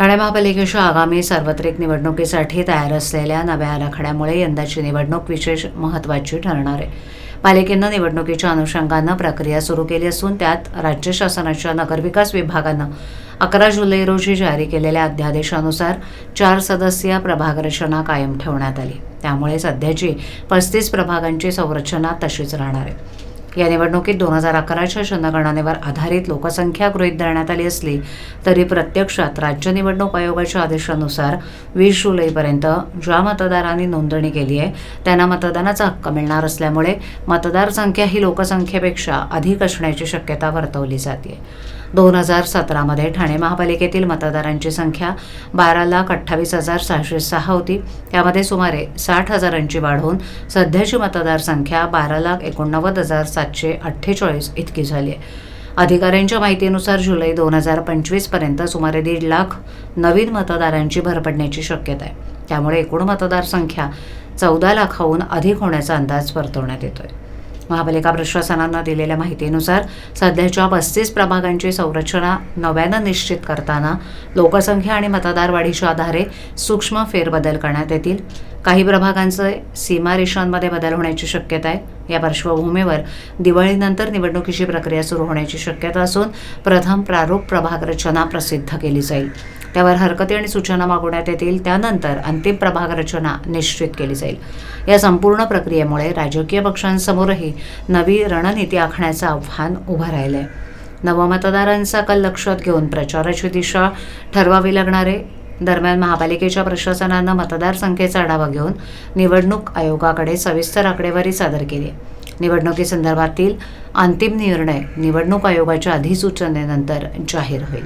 ठाणे महापालिकेच्या आगामी सार्वत्रिक निवडणुकीसाठी तयार असलेल्या नव्या आराखड्यामुळे यंदाची निवडणूक विशेष महत्त्वाची ठरणार आहे. पालिकेनं निवडणुकीच्या अनुषंगानं प्रक्रिया सुरू केली असून त्यात राज्य शासनाच्या नगरविकास विभागानं अकरा जुलै रोजी जारी केलेल्या अध्यादेशानुसार चार सदस्यीय प्रभाग रचना कायम ठेवण्यात आली. त्यामुळे सध्याची पस्तीस प्रभागांची संरचना तशीच राहणार आहे. या निवडणुकीत दोन हजार अकराच्या जनगणनेवर आधारित लोकसंख्या गृहीत धरण्यात आली असली तरी प्रत्यक्षात राज्य निवडणूक आयोगाच्या आदेशानुसार वीस जुलैपर्यंत ज्या मतदारांनी नोंदणी केली आहे त्यांना मतदानाचा हक्क मिळणार असल्यामुळे मतदार संख्या ही लोकसंख्येपेक्षा अधिक असण्याची शक्यता वर्तवली जाते. दोन हजार सतरामध्ये ठाणे महापालिकेतील मतदारांची संख्या बारा लाख अठ्ठावीस हजार सहाशे सहा होती. त्यामध्ये सुमारे साठ हजारांची वाढ होऊन सध्याची मतदार संख्या बारा लाख एकोणनव्वद हजार सातशे अठ्ठेचाळीस इतकी झाली आहे. अधिकाऱ्यांच्या माहितीनुसार जुलै दोन हजार पंचवीसपर्यंत सुमारे दीड लाख नवीन मतदारांची भर पडण्याची शक्यता आहे. त्यामुळे एकूण मतदार संख्या चौदा लाखाहून अधिक होण्याचा अंदाज वर्तवण्यात येतोय. महापालिका प्रशासनानं दिलेल्या माहितीनुसार सध्याच्या पस्तीस प्रभागांची संरचना नव्यानं निश्चित करताना लोकसंख्या आणि मतदार वाढीच्या आधारे सूक्ष्म फेरबदल करण्यात येतील. काही प्रभागांचे सीमारेषांमध्ये बदल होण्याची शक्यता आहे. या पार्श्वभूमीवर दिवाळीनंतर निवडणुकीची प्रक्रिया सुरू होण्याची शक्यता असून प्रथम प्रारूप प्रभाग रचना प्रसिद्ध केली जाईल. त्यावर हरकती आणि सूचना मागवण्यात येतील त्यानंतर अंतिम प्रभाग रचना निश्चित केली जाईल. या संपूर्ण प्रक्रियेमुळे राजकीय पक्षांसमोरही नवी रणनीती आखण्याचं आव्हान उभं राहिलं आहे नवमतदारांचा कल लक्षात घेऊन प्रचाराची दिशा ठरवावी लागणार आहे दरम्यान महापालिकेच्या प्रशासनानं मतदारसंख्येचा आढावा घेऊन निवडणूक आयोगाकडे सविस्तर आकडेवारी सादर केली आहे. निवडणुकीसंदर्भातील अंतिम निर्णय निवडणूक आयोगाच्या अधिसूचनेनंतर जाहीर होईल.